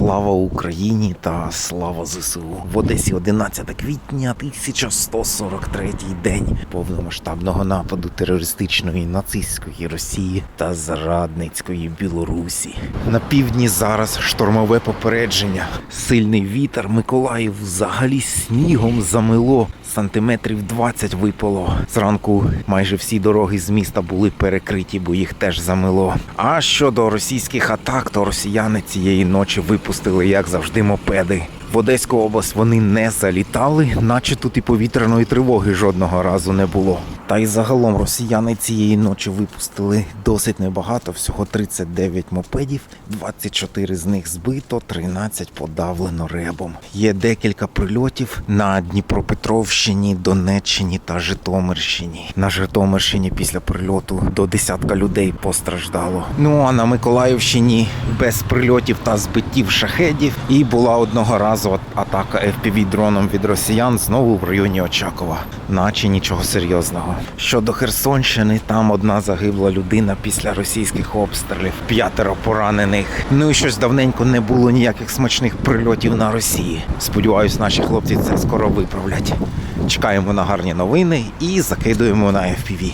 Слава Україні та слава ЗСУ. В Одесі 11 квітня 1143 день повномасштабного нападу терористичної нацистської Росії та зрадницької Білорусі. На півдні зараз штормове попередження. Сильний вітер Миколаїв взагалі снігом замило. Сантиметрів 20 випало. Зранку майже всі дороги з міста були перекриті, бо їх теж замило. А щодо російських атак, то росіяни цієї ночі випустили, як завжди, мопеди. В Одеську область вони не залітали, наче тут і повітряної тривоги жодного разу не було. Та й загалом росіяни цієї ночі випустили досить небагато, всього 39 мопедів, 24 з них збито, 13 подавлено ребом. Є декілька прильотів на Дніпропетровщині, Донеччині та Житомирщині. На Житомирщині після прильоту до десятка людей постраждало. Ну а на Миколаївщині без прильотів та збиттів шахедів і була одного разу атака FPV дроном від росіян знову в районі Очакова, наче нічого серйозного. Щодо Херсонщини, там одна загибла людина після російських обстрілів, п'ятеро поранених. Ну і щось давненько не було ніяких смачних прильотів на Росії. Сподіваюсь, наші хлопці це скоро виправлять. Чекаємо на гарні новини і закидуємо на FPV.